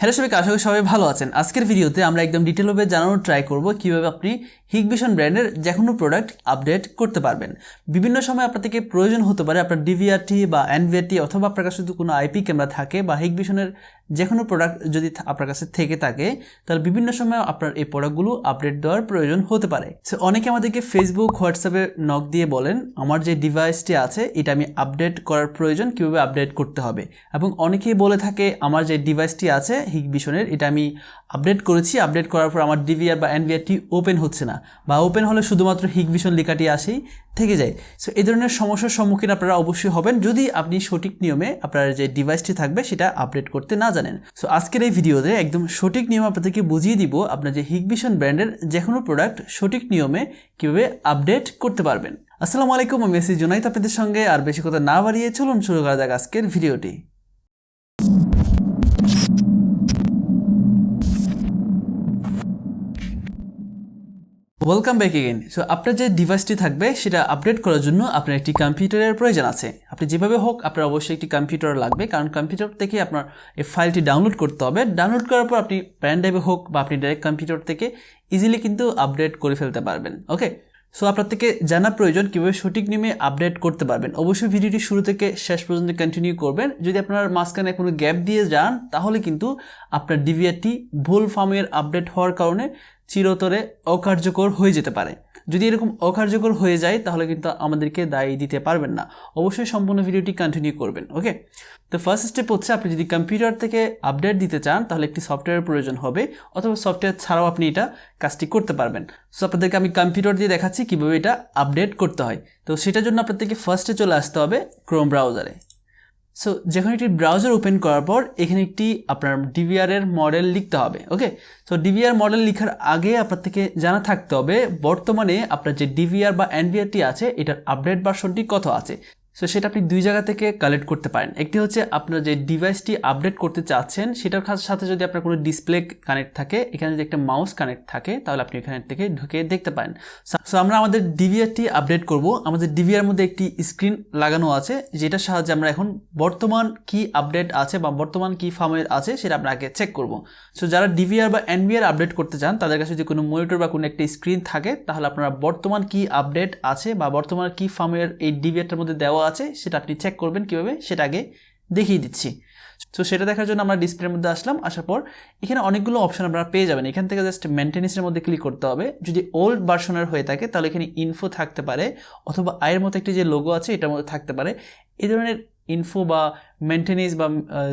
Hello সবাইকে, আশা করি সবাই ভালো আছেন। আজকের ভিডিওতে আমরা একদম ডিটেলভাবে জানানোর ট্রাই করব কীভাবে আপনি হিগভিশন ব্র্যান্ডের যে কোনো প্রোডাক্ট আপডেট করতে পারবেন। বিভিন্ন সময় আপনাদেরকে প্রয়োজন হতে পারে আপনার ডিভিআরটি বা এনভিআরটি অথবা আপনার কাছে যদি কোনো আইপি ক্যামেরা থাকে বা হিগভিশনের যে কোনো প্রোডাক্ট যদি আপনার কাছে থেকে থাকে, তাহলে বিভিন্ন সময় আপনার এই প্রোডাক্টগুলো আপডেট দেওয়ার প্রয়োজন হতে পারে। সো অনেকে আমাদেরকে ফেসবুক হোয়াটসঅ্যাপে নক দিয়ে বলেন, আমার যে ডিভাইসটি আছে, এটা আমি আপডেট করার প্রয়োজন, কীভাবে আপডেট করতে হবে? এবং অনেকেই বলে থাকে, আমার যে ডিভাইসটি আছে হিগভিশনের এটা আমি আপডেট করেছি। আপডেট করার পর আমার ডিভিআর বা এনভিআরটি ওপেন হচ্ছে না। বা ওপেন হলে শুধুমাত্র হিগভিশন লেখাটি আসেই। থেকে যায়। সো এই ধরনের সমস্যার সম্মুখীন আপনারা অবশ্যই হবেন যদি আপনি সঠিক নিয়মে আপনার যে ডিভাইসটি থাকবে সেটা আপডেট করতে না জানেন। সো আজকের এই ভিডিওতে একদম সঠিক নিয়ম আপনাদেরকে বুঝিয়ে দিব আপনার যে হিগভিশন ব্র্যান্ডের যে কোনো প্রোডাক্ট সঠিক নিয়মে কীভাবে আপডেট করতে পারবেন। আসসালামু আলাইকুম, আমি এসি তো আপনাদের সঙ্গে। আর বেশি কথা না বাড়িয়ে চলুন, শুরু করা যাক আজকের ভিডিওটি। ওয়েলকাম ব্যাক এগেন সো আপনার যে ডিভাইসটি থাকবে, সেটা আপডেট করার জন্য আপনার একটি কম্পিউটারের প্রয়োজন আছে। আপনি যেভাবে হোক, আপনার অবশ্যই একটি কম্পিউটার লাগবে, কারণ কম্পিউটার থেকে আপনার এই ফাইলটি ডাউনলোড করতে হবে। ডাউনলোড করার পর আপনি প্যান ড্রাইভে হোক বা আপনি ডাইরেক্ট কম্পিউটার থেকে ইজিলি কিন্তু আপডেট করে ফেলতে পারবেন। ওকে সো আপনার থেকে জানা প্রয়োজন কীভাবে সঠিক নিয়মে আপডেট করতে পারবেন। অবশ্যই ভিডিওটি শুরু থেকে শেষ পর্যন্ত কন্টিনিউ করবেন। যদি আপনার মাঝখানে কোনো গ্যাপ দিয়ে যান, তাহলে কিন্তু আপনার ডিভিআরটি ভুল ফার্মের আপডেট হওয়ার কারণে চিরতরে অকার্যকর হয়ে যেতে পারে। যদি এরকম অকার্যকর হয়ে যায়, তাহলে কিন্তু আমাদেরকে দায়ী দিতে পারবেন না। অবশ্যই সম্পূর্ণ ভিডিওটি কন্টিনিউ করবেন ওকে তো ফার্স্ট স্টেপ হচ্ছে, আপনি যদি কম্পিউটার থেকে আপডেট দিতে চান, তাহলে একটি সফটওয়্যারের প্রয়োজন হবে, অথবা সফটওয়্যার ছাড়াও আপনি এটা কাজটি করতে পারবেন। সো আপনাদেরকে আমি কম্পিউটার দিয়ে দেখাচ্ছি কীভাবে এটা আপডেট করতে হয়। তো সেটার জন্য আপনাদেরকে ফার্স্টে চলে আসতে হবে ক্রোম ব্রাউজারে সো যখন একটি ব্রাউজার ওপেন করার পর, এখানে একটি আপনার ডিভিআর এর মডেল লিখতে হবে ওকে সো ডিভিআর মডেল লিখার আগে আপনার থেকে জানা থাকতে হবে, বর্তমানে আপনার যে ডিভিআর বা এনভিআরটি আছে, এটার আপডেট ভার্সনটি কত আছে। সো সেটা আপনি দুই জায়গা থেকে কালেক্ট করতে পারেন। একটি হচ্ছে আপনার যে ডিভাইসটি আপডেট করতে চাচ্ছেন, সেটার সাথে যদি আপনার কোনো ডিসপ্লে কানেক্ট থাকে, এখানে যদি একটা মাউস কানেক্ট থাকে, তাহলে আপনি এখান থেকে ঢুকে দেখতে পারেন। সো আমরা আমাদের ডিভিআরটি আপডেট করব। আমাদের ডিভিআর মধ্যে একটি স্ক্রিন লাগানো আছে, যেটার সাহায্যে আমরা এখন বর্তমান কি আপডেট আছে বা বর্তমান কি ফার্মের আছে, সেটা আমরা আগে চেক করব। সো যারা ডিভিআর বা এনভিআর আপডেট করতে চান, তাদের কাছে যদি কোনো মনিটর বা কোনো একটি স্ক্রিন থাকে, তাহলে আপনারা বর্তমান কি আপডেট আছে বা বর্তমান কি ফার্মের এই ডিভিআরটার মধ্যে দেওয়া আছে, সেটা আপনি চেক করবেন কীভাবে, সেটা আগে দেখিয়ে দিচ্ছি। সো সেটা দেখার জন্য আমরা ডিসপ্লের মধ্যে আসলাম, আসার পর এখানে অনেকগুলো অপশন আপনারা পেয়ে যাবেন। এখান থেকে জাস্ট মেনটেন্সের মধ্যে ক্লিক করতে হবে। যদি ওল্ড ভার্সনের হয়ে থাকে, তাহলে এখানে ইনফো থাকতে পারে, অথবা আয়ের মতো একটি যে লোগো আছে, এটার মধ্যে থাকতে পারে। এই ধরনের ইনফো বা মেনটেনেন্স বা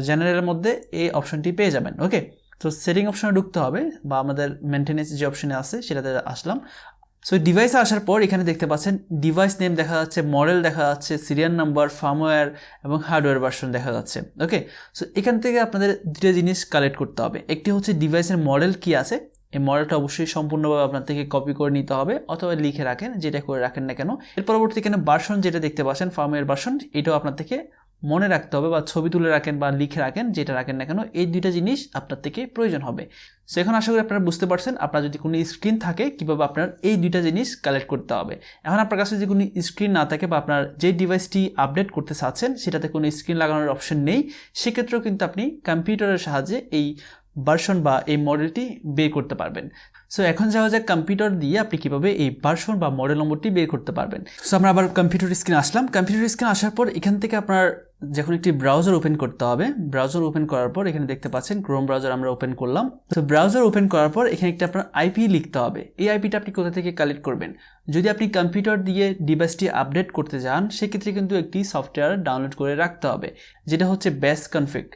জেনারেলের মধ্যে এই অপশনটি পেয়ে যাবেন ওকে তো সেটিং অপশনে ঢুকতে হবে, বা আমাদের মেনটেনেন্স যে অপশনে আছে, সেটাতে আসলাম। সো ডিভাইসে আসার পর এখানে দেখতে পাচ্ছেন ডিভাইস নেম দেখা যাচ্ছে মডেল দেখা যাচ্ছে সিরিয়াল নাম্বার ফার্মওয়্যার এবং হার্ডওয়্যার ভার্সন দেখা যাচ্ছে। ওকে সো এখান থেকে আপনাদের দুটো জিনিস কালেক্ট করতে হবে। একটি হচ্ছে ডিভাইসের মডেল কি আছে? এই মডেলটা অবশ্যই সম্পূর্ণভাবে আপনার থেকে কপি করে নিতে হবে অথবা লিখে রাখেন, যেটা করে রাখেন না কেন। এর পরবর্তী এখানে ভার্সন যেটা দেখতে পাচ্ছেন ফার্মওয়্যার ভার্সন এটাও আপনার থেকে মনে রাখতে হবে বা ছবি তুলে রাখেন বা লিখে রাখেন, যেটা রাখেন না কেন, এই দুইটা জিনিস আপনার থেকে প্রয়োজন হবে। সো এখন আশা করি আপনারা বুঝতে পারছেন, আপনার যদি কোনো স্ক্রিন থাকে, কীভাবে আপনার এই দুইটা জিনিস কালেক্ট করতে হবে। এখন আপনার কাছে যদি কোনো স্ক্রিন না থাকে বা আপনার যে ডিভাইসটি আপডেট করতে চাচ্ছেন, সেটাতে কোনো স্ক্রিন লাগানোর অপশন নেই, সেক্ষেত্রেও কিন্তু আপনি কম্পিউটারের সাহায্যে এই ভার্সন বা এই মডেলটি বের করতে পারবেন। সো এখন যাওয়া যাক কম্পিউটার দিয়ে আপনি কীভাবে এই ভার্সন বা মডেল নম্বরটি বের করতে পারবেন। সো আমরা আবার কম্পিউটার স্ক্রিন আসলাম। কম্পিউটার স্ক্রিন আসার পর এখান থেকে আপনার যখন একটি ব্রাউজার ওপেন করতে হবে ব্রাউজার ওপেন করার পর এখানে দেখতে পাচ্ছেন ক্রোম ব্রাউজার আমরা ওপেন করলাম। তো ব্রাউজার ওপেন করার পর এখানে একটা আপনার আইপি লিখতে হবে। এই আইপিটা আপনি কোথা থেকে কালেক্ট করবেন? যদি আপনি কম্পিউটার দিয়ে ডিভাইসটি আপডেট করতে চান সেক্ষেত্রে কিন্তু একটি সফটওয়্যার ডাউনলোড করে রাখতে হবে, যেটা হচ্ছে base config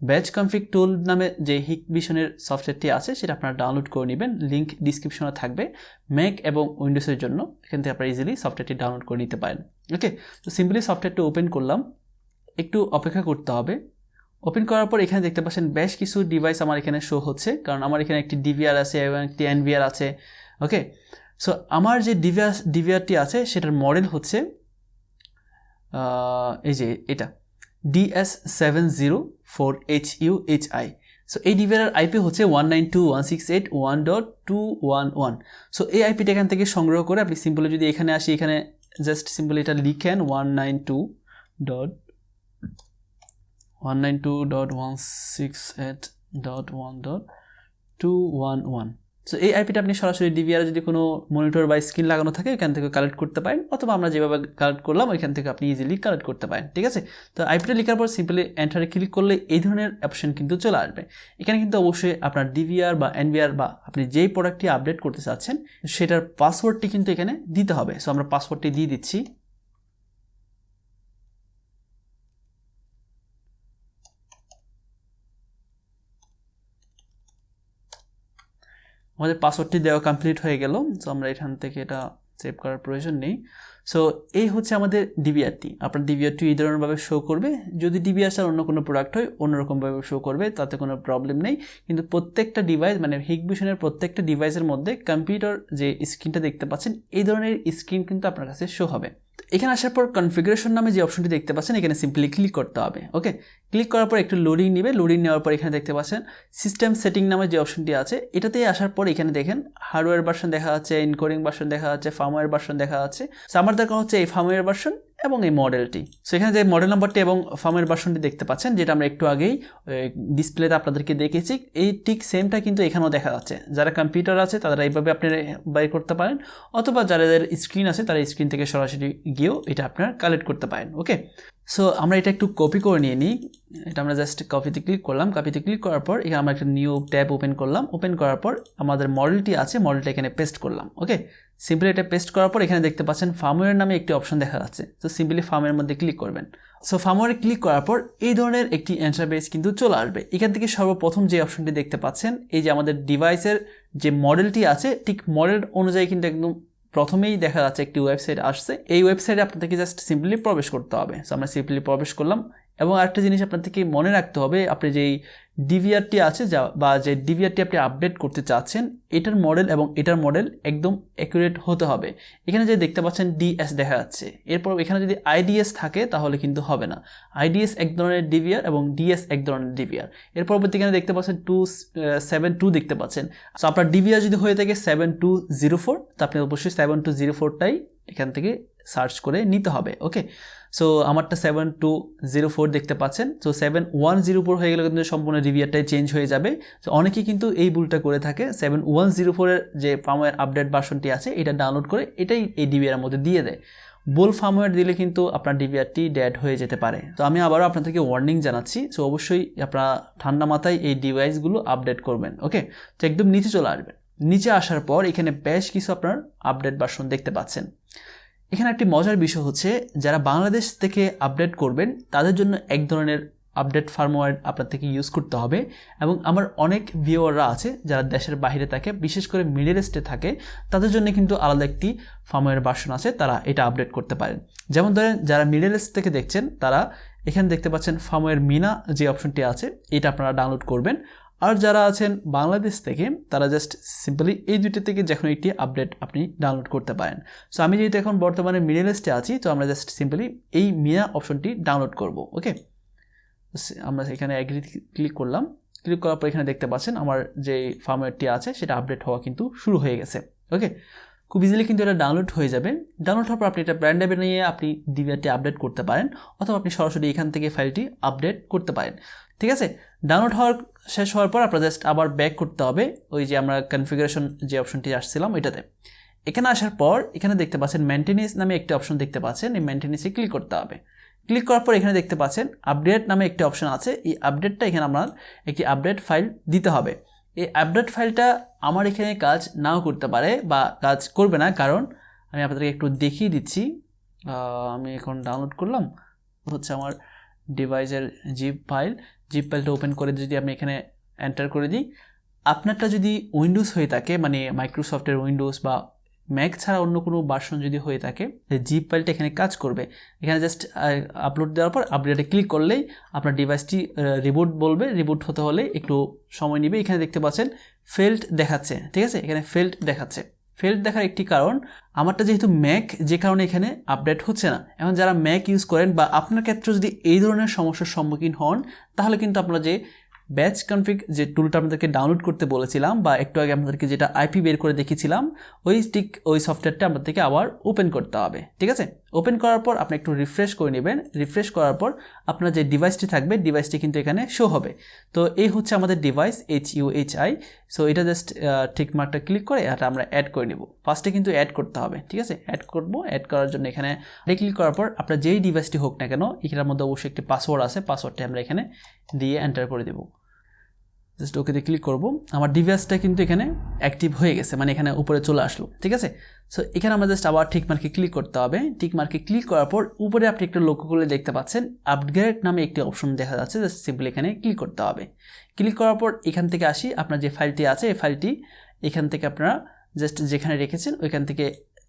batch config tool নামে যে হিক ভিশনের সফটওয়্যারটি আছে, সেটা আপনারা ডাউনলোড করে নেবেন। লিঙ্ক ডিসক্রিপশনে থাকবে ম্যাক এবং উইন্ডোজের জন্য। এখান থেকে আপনারা ইজিলি সফটওয়্যারটি ডাউনলোড করে নিতে পারেন। ওকে তো সিম্পলি সফটওয়্যারটি ওপেন করলাম। একটু অপেক্ষা করতে হবে। ওপেন করার পর এখানে দেখতে পাচ্ছেন বেশ কিছু ডিভাইস আমার এখানে শো হচ্ছে, কারণ আমার এখানে একটি ডিভিআর আছে এবং একটি এনভিআর আছে ওকে সো আমার যে ডিভিআর ডিভিআরটি আছে, সেটার মডেল হচ্ছে এই যে এটা DS seven zero four H U H I so এই ডিভিআর আইপি হচ্ছে one nine two one six eight one dot two one one so এই আইপিটা এখান থেকে সংগ্রহ করে আপনি সিম্পলি যদি এখানে আসি, এখানে জাস্ট সিম্পলি এটা লিখেন one nine two dot 192.168.1.211 so এই আইপিটা আপনি সরাসরি ডিভিআর যদি কোনো মনিটর বা স্ক্রিন লাগানো থাকে, এখান থেকে কালেক্ট করতে পারেন, অথবা আমরা যেভাবে কালেক্ট করলাম, ওইখান থেকে আপনি ইজিলি কালেক্ট করতে পারেন, ঠিক আছে? তো আইপিটা লেখার পর সিম্পলি এন্টারে ক্লিক করলে এই ধরনের অপশন কিন্তু চলে আসবে। এখানে কিন্তু অবশ্যই আপনার ডিভিআর বা এনভিআর বা আপনি যেই প্রোডাক্টটি আপডেট করতে চাচ্ছেন, সেটার পাসওয়ার্ডটি কিন্তু এখানে দিতে হবে। সো আমরা পাসওয়ার্ডটি দিয়ে দিচ্ছি। আমাদের পাসওয়ার্ডটি দেওয়া কমপ্লিট হয়ে গেল সো আমরা এখান থেকে এটা সেভ করার প্রয়োজন নেই। সো এই হচ্ছে আমাদের ডিবিআরটি আপনার ডিবিআরটি এই ধরনেরভাবে শো করবে। যদি ডিবিআর ছাড়া অন্য কোনো প্রোডাক্ট হয়, অন্যরকমভাবে শো করবে, তাতে কোনো প্রবলেম নেই। কিন্তু প্রত্যেকটা ডিভাইস মানে হিগভিশনের প্রত্যেকটা ডিভাইসের মধ্যে কম্পিউটার যে স্ক্রিনটা দেখতে পাচ্ছেন, এই ধরনের স্ক্রিন কিন্তু আপনার কাছে শো হবে। এখানে আসার পর কনফিগারেশন নামে যে অপশনটি দেখতে পাচ্ছেন, এখানে সিম্পলি ক্লিক করতে হবে ওকে ক্লিক করার পর একটু লোডিং নেবে। লোডিং নেওয়ার পর এখানে দেখতে পাচ্ছেন সিস্টেম সেটিং নামে যে অপশনটি আছে এটাতে আসার পর এখানে দেখেন হার্ডওয়্যার ভার্সন দেখা যাচ্ছে ইনকোডিং ভার্সন দেখা যাচ্ছে ফার্মওয়্যার ভার্সন দেখা যাচ্ছে। So, আমার দেখা হচ্ছে এই ফার্মওয়্যার ভার্সন এবং এই মডেলটি সো এখানে যে মডেল নাম্বারটি এবং ফার্মের ভার্সনটি দেখতে পাচ্ছেন যেটা আমরা একটু আগেই ডিসপ্লেতে আপনাদেরকে দেখেছি এই ঠিক সেমটা কিন্তু এখানেও দেখা যাচ্ছে। যারা কম্পিউটার আছে তারা এইভাবে আপনি বাই করতে পারেন অথবা যাদের স্ক্রিন আছে তারা স্ক্রিন থেকে সরাসরি গিয়েও এটা আপনার কালেক্ট করতে পারেন ওকে সো আমরা এটা একটু কপি করে নিয়ে নিই। এটা আমরা জাস্ট কপিতে ক্লিক করলাম। কপিতে ক্লিক করার পর এখানে আমরা একটা নিউ ট্যাব ওপেন করলাম। ওপেন করার পর আমাদের মডেলটি আছে। মডেলটা এখানে পেস্ট করলাম। ওকে সিম্পলি এটা পেস্ট করার পর এখানে দেখতে পাচ্ছেন ফার্মওয়্যার নামে একটি অপশন দেখা যাচ্ছে। তো সিম্পলি ফার্মের মধ্যে ক্লিক করবেন। সো ফার্মওয়্যারে ক্লিক করার পর এই ধরনের একটি ইন্টারফেস কিন্তু চলে আসবে। এখান থেকে সর্বপ্রথম যে অপশনটি দেখতে পাচ্ছেন, এই যে আমাদের ডিভাইসের যে মডেলটি আছে, ঠিক মডেল অনুযায়ী কিন্তু একদম প্রথমেই দেখা যাচ্ছে একটি ওয়েবসাইট আসছে। এই ওয়েবসাইটে আপনাদেরকে জাস্ট সিম্পলি প্রবেশ করতে হবে। সো আমরা সিম্পলি প্রবেশ করলাম এবং আরেকটা জিনিস আপনাদেরকে মনে রাখতে হবে, আপনি যেই ডিভিআরটি আছে যা, বা যে ডিভিআরটি আপনি আপডেট করতে চাচ্ছেন, এটার মডেল এবং এটার মডেল একদম অ্যাকুরেট হতে হবে। এখানে যে দেখতে পাচ্ছেন ডিএস দেখা যাচ্ছে। এরপর এখানে যদি আইডিএস থাকে, তাহলে কিন্তু হবে না। আইডিএস এক ধরনের ডিভিআর এবং ডিএস এক ধরনের ডিভিআর এর পরবর্তী এখানে দেখতে পাচ্ছেন টু সেভেন টু দেখতে পাচ্ছেন। সো আপনার ডিভিআর যদি হয়ে থাকে সেভেন টু জিরো ফোর তো আপনি অবশ্যই সেভেন টু জিরো ফোরটাই এখান থেকে সার্চ করে নিতে হবে ওকে সো আমারটা সেভেন টু জিরো ফোর দেখতে পাচ্ছেন। So seven one zero four হয়ে গেলে কিন্তু সম্পূর্ণ রিভিয়ারটাই চেঞ্জ হয়ে যাবে। তো অনেকেই কিন্তু এই ভুলটা করে থাকে। সেভেন ওয়ান জিরো ফোরের যে ফার্মওয়্যার আপডেট ভার্সনটি আছে, এটা ডাউনলোড করে এটাই এই ডিভিআর মধ্যে দিয়ে দেয়। বোল ফার্মওয়্যার দিলে কিন্তু আপনার ডিভিআরটি ড্যাড হয়ে যেতে পারে। তো আমি আবারও আপনাদেরকে ওয়ার্নিং জানাচ্ছি। সো অবশ্যই আপনারা ঠান্ডা মাথায় এই ডিভাইসগুলো আপডেট করবেন ওকে তো একদম নিচে চলে আসবেন। নিচে আসার পর এখানে বেশ কিছু আপনার আপডেট ভার্সন দেখতে পাচ্ছেন। এখানে একটি মজার বিষয় হচ্ছে, যারা বাংলাদেশ থেকে আপডেট করবেন, তাদের জন্য এক ধরনের আপডেট ফার্মওয়্যার আপনার থেকে ইউজ করতে হবে। এবং আমার অনেক ভিওয়াররা আছে, যারা দেশের বাইরে থাকে, বিশেষ করে মিডল ইস্টে থাকে, তাদের জন্য কিন্তু আলাদা একটি ফার্মওয়্যার ভার্সন আছে, তারা এটা আপডেট করতে পারেন। যেমন ধরেন, যারা মিডল ইস্ট থেকে দেখছেন, তারা এখানে দেখতে পাচ্ছেন ফার্মওয়্যার মিনা যে অপশনটি আছে, এটা আপনারা ডাউনলোড করবেন। আর যারা আছেন বাংলাদেশ থেকে, তারা জাস্ট সিম্পলি এই দুটো থেকে যে কোনো একটি আপডেট আপনি ডাউনলোড করতে পারেন। সো আমি যেহেতু এখন বর্তমানে মিডল ইস্টে আছি, তো আমরা জাস্ট সিম্পলি এই মিয়া অপশনটি ডাউনলোড করব ওকে আমরা এখানে অ্যাগ্রি ক্লিক করলাম। ক্লিক করার পর এখানে দেখতে পাচ্ছেন আমার যে ফার্মওয়্যারটি আছে, সেটা আপডেট হওয়া কিন্তু শুরু হয়ে গেছে ওকে খুব ইজিলি কিন্তু এটা ডাউনলোড হয়ে যাবে। ডাউনলোড হওয়ার পর আপনি এটা ব্র্যান্ড অ্যাপে নিয়ে আপনি ডিভিআরটি আপডেট করতে পারেন, অথবা আপনি সরাসরি এখান থেকে ফাইলটি আপডেট করতে পারেন, ঠিক আছে? ডাউনলোড হওয়ার শেষ হওয়ার পর আপনার জাস্ট আবার ব্যাক করতে হবে। ওই যে আমরা কনফিগারেশন যে অপশনটি আসছিলাম, ওইটাতে। এখানে আসার পর এখানে দেখতে পাচ্ছেন মেনটেনেন্স নামে একটি অপশন দেখতে পাচ্ছেন। এই মেনটেনেন্সে ক্লিক করতে হবে। ক্লিক করার পর এখানে দেখতে পাচ্ছেন আপডেট নামে একটি অপশন আছে। এই আপডেটটা এখানে আপনার একটি আপডেট ফাইল দিতে হবে। এই আপডেট ফাইলটা আমার এখানে কাজ নাও করতে পারে বা কাজ করবে না। কারণ আমি আপনাদেরকে একটু দেখিয়ে দিচ্ছি। আমি এখন ডাউনলোড করলাম। হচ্ছে আমার ডিভাইসের জিপ ফাইল জিপ ফাইলটা ওপেন করে যদি আমি এখানে এন্টার করে দিই, আপনারটা যদি উইন্ডোজ হয়ে থাকে মানে মাইক্রোসফটের উইন্ডোজ বা ম্যাক ছাড়া অন্য কোনো ভার্সন যদি হয়ে থাকে জিপ ফাইলটা এখানে কাজ করবে, এখানে জাস্ট আপলোড দেওয়ার পর আপডেটে ক্লিক করলেই আপনার ডিভাইসটি রিবুট বলবে। রিবুট হতে হলে একটু সময় নেবে। এখানে দেখতে পাচ্ছেন ফেল্ড দেখাচ্ছে, ঠিক আছে? এখানে ফেল্ড দেখাচ্ছে। ফেল্ড দেখার একটি কারণ, আমারটা যেহেতু ম্যাক, যে কারণে এখানে আপডেট হচ্ছে না। এখন যারা ম্যাক ইউজ করেন বা আপনার ক্ষেত্রে যদি এই ধরনের সমস্যার সম্মুখীন হন, তাহলে কিন্তু আপনারা যে ব্যাচ কনফিগ যে টুলটা আপনাদেরকে ডাউনলোড করতে বলেছিলাম বা একটু আগে আপনাদেরকে যেটা আইপি বের করে দেখেছিলাম ওই ঠিক ওই সফটওয়্যারটা আপনাদেরকে আবার ওপেন করতে হবে, ঠিক আছে? ওপেন করার পর আপনি একটু রিফ্রেশ করে নেবেন। রিফ্রেশ করার পর আপনার যে ডিভাইসটি থাকবে ডিভাইসটি কিন্তু এখানে শো হবে। তো এই হচ্ছে আমাদের device H U H I so এটা জাস্ট ঠিক মার্কটা ক্লিক করে এটা আমরা অ্যাড করে নেব। ফার্স্টে কিন্তু অ্যাড করতে হবে, ঠিক আছে? অ্যাড করব অ্যাড করার জন্য এখানে ক্লিক করার পর আপনার যেই ডিভাইসটি হোক না কেন এখানের মধ্যে অবশ্যই একটি পাসওয়ার্ড আছে পাসওয়ার্ডটি আমরা এখানে দিয়ে এন্টার করে দেবো। জাস্ট ওকেতে ক্লিক করব। আমার ডিভাইসটা কিন্তু এখানে অ্যাক্টিভ হয়ে গেছে মানে এখানে উপরে চলে আসলো, ঠিক আছে? সো এখানে আমরা জাস্ট আবার ঠিক মার্কে ক্লিক করতে হবে। ঠিক মার্কে ক্লিক করার পর উপরে আপনি একটু লক্ষ্য করলে দেখতে পাচ্ছেন আপগ্রেড নামে একটি অপশন দেখা যাচ্ছে জাস্ট সিম্পলি এখানে ক্লিক করতে হবে। ক্লিক করার পর এখান থেকে আসি, আপনার যে ফাইলটি আছে, এই ফাইলটি এখান থেকে আপনারা জাস্ট যেখানে রেখেছেন, ওইখান থেকে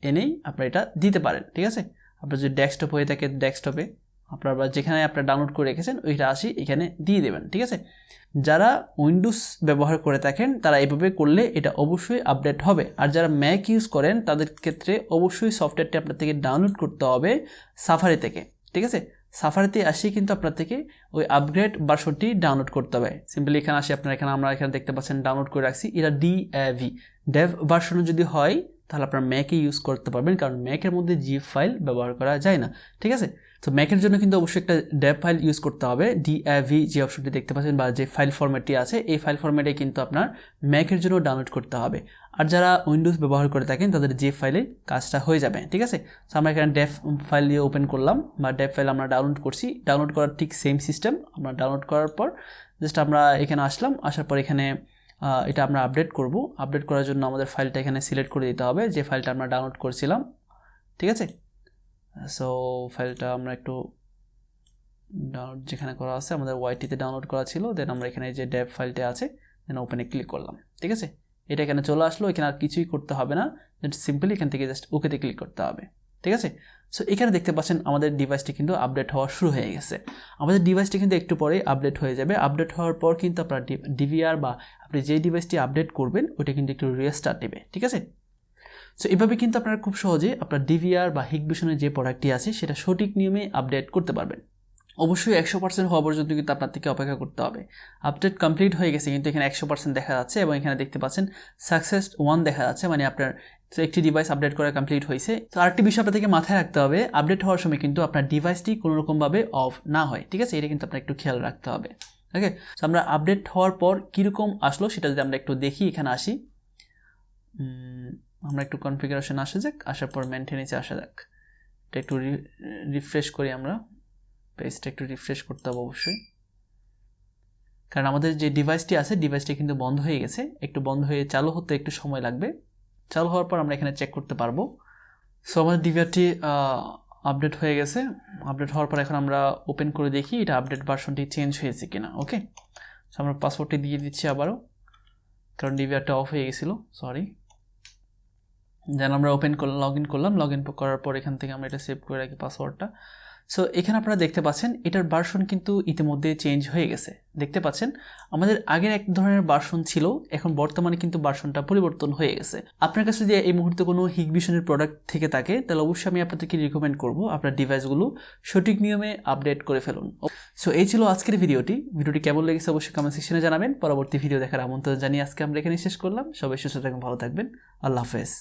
এনেই আপনারা এটা দিতে পারেন, ঠিক আছে? আপনার যদি ডেস্কটপ হয়ে থাকে ডেস্কটপে আপনার বা যেখানে আপনার ডাউনলোড করে রেখেছেন, ওইটা আসি এখানে দিয়ে দেবেন, ঠিক আছে? যারা উইন্ডোজ ব্যবহার করে থাকেন, তারা এভাবে করলে এটা অবশ্যই আপডেট হবে। আর যারা ম্যাক ইউজ করেন, তাদের ক্ষেত্রে অবশ্যই সফটওয়্যারটি আপনার থেকে ডাউনলোড করতে হবে সাফারি থেকে, ঠিক আছে? সাফারিতে আসি কিন্তু আপনার থেকে ওই আপগ্রেড ভার্সনটি ডাউনলোড করতে হবে। সিম্পলি এখানে আসি, আপনার এখানে আমরা এখানে দেখতে পাচ্ছেন ডাউনলোড করে রাখছি, এটা ডি ভি ডেভ ভার্সনও যদি হয় তাহলে আপনার ম্যাকে ইউজ করতে পারবেন, কারণ ম্যাকের মধ্যে জিপ ফাইল ব্যবহার করা যায় না, ঠিক আছে? তো ম্যাকের জন্য কিন্তু অবশ্যই একটা ডেভ ফাইল ইউজ করতে হবে ডিএভি যে অপশনটি দেখতে পাচ্ছেন বা যে ফাইল ফরম্যাটটি আছে, এই ফাইল ফরম্যাটে কিন্তু আপনার ম্যাকের জন্য ডাউনলোড করতে হবে। আর যারা উইন্ডোজ ব্যবহার করে থাকেন, তাদের যে ফাইলে কাজটা হয়ে যাবে, ঠিক আছে? তো আমরা এখানে ডেভ ফাইল দিয়ে ওপেন করলাম, বা ডেভ ফাইল আমরা ডাউনলোড করছি। ডাউনলোড করার ঠিক সেম সিস্টেম আমরা ডাউনলোড করার পর জাস্ট আমরা এখানে আসলাম, আসার পর এখানে এটা আমরা আপডেট করব। আপডেট করার জন্য আমাদের ফাইলটা এখানে সিলেক্ট করে দিতে হবে। যে ফাইলটা আমরা ডাউনলোড করেছিলাম, ঠিক আছে? সো ফাইলটা আমরা একটু ডাউনলোড যেখানে করা আছে, আমাদের ওয়াইটিতে ডাউনলোড করা ছিল। দেন আমরা এখানে যে ড্যাব ফাইলটা আছে দেন ওপেনে ক্লিক করলাম, ঠিক আছে? এটা এখানে চলে আসলো, এখানে আর কিছুই করতে হবে না। দেন সিম্পলি এখান থেকে জাস্ট ওকেতে ক্লিক করতে হবে, ঠিক আছে? সো এখানে দেখতে পাচ্ছেন আমাদের ডিভাইসটি কিন্তু আপডেট হওয়া শুরু হয়ে গেছে। আমাদের ডিভাইসটি কিন্তু একটু পরেই আপডেট হয়ে যাবে। আপডেট হওয়ার পর কিন্তু আপনার ডিভিআর বা আপনি যে ডিভাইসটি আপডেট করবেন, ওইটা কিন্তু একটু রেস্টার্ট নেবে, ঠিক আছে? সো এভাবে কিন্তু আপনারা খুব সহজে আপনার ডিভিআর বা হিকভিশনের যে প্রোডাক্টটি আছে, সেটা সঠিক নিয়মে আপডেট করতে পারবেন। অবশ্যই একশো পার্সেন্ট হওয়া পর্যন্ত কিন্তু আপনার থেকে অপেক্ষা করতে হবে। আপডেট কমপ্লিট হয়ে গেছে, কিন্তু এখানে একশো পার্সেন্ট দেখা যাচ্ছে এবং এখানে দেখতে পাচ্ছেন সাকসেস ওয়ান দেখা যাচ্ছে মানে আপনার একটি ডিভাইস আপডেট করা কমপ্লিট হয়েছে। তো আরেকটি বিষয় আপনাদেরকে মাথায় রাখতে হবে আপডেট হওয়ার সময় কিন্তু আপনার ডিভাইসটি কোনো রকমভাবে অফ না হয়, ঠিক আছে? এটা কিন্তু আপনার একটু খেয়াল রাখতে হবে ওকে তো আমরা আপডেট হওয়ার পর কীরকম আসলো সেটা যদি আমরা একটু দেখি, এখানে আসি। আমরা একটু কনফিগারেশন আসা যাক, আসার পর মেনটেনেন্সে আসা যাক। এটা একটু রিফ্রেশ করি আমরা। পেজটা একটু রিফ্রেশ করতে হবে অবশ্যই। কারণ আমাদের যে ডিভাইসটি আছে ডিভাইসটি কিন্তু বন্ধ হয়ে গেছে। একটু বন্ধ হয়ে, চালু হতে একটু সময় লাগবে। চালু হওয়ার পর আমরা এখানে চেক করতে পারব। সো আমাদের ডিভিআরটি আপডেট হয়ে গেছে। আপডেট হওয়ার পর এখন আমরা ওপেন করে দেখি এটা আপডেট ভার্সনটি চেঞ্জ হয়েছে কিনা ওকে সো আমরা পাসওয়ার্ডটি দিয়ে দিচ্ছি আবারও, কারণ ডিভিআরটা অফ হয়ে গেছিল সরি দেন আমরা ওপেন করলাম লগ ইন করলাম। লগ ইন করার পর এখান থেকে আমরা এটা সেভ করে রাখি পাসওয়ার্ডটা সো এখানে আপনারা দেখতে পাচ্ছেন, এটার বার্সন কিন্তু ইতিমধ্যে চেঞ্জ হয়ে গেছে। দেখতে পাচ্ছেন, আমাদের আগের এক ধরনের বার্সন ছিল, এখন বর্তমানে কিন্তু বার্সনটা পরিবর্তন হয়ে গেছে। আপনার কাছে যদি এই মুহূর্তে কোনো হিগভিশনের প্রোডাক্ট থেকে থাকে, তাহলে অবশ্যই আমি আপনাদেরকে রিকমেন্ড করব আপনার ডিভাইসগুলো সঠিক নিয়মে আপডেট করে ফেলুন। সো এই ছিল আজকের ভিডিওটি। ভিডিওটি কেমন লেগেছে অবশ্যই কমেন্ট সেকশনে জানাবেন। পরবর্তী ভিডিও দেখার আমন্ত্রণ জানিয়ে আজকে আমরা এখানে শেষ করলাম। সবাই সুস্থ থাকবেন, ভালো থাকবেন। আল্লাহ হাফেজ।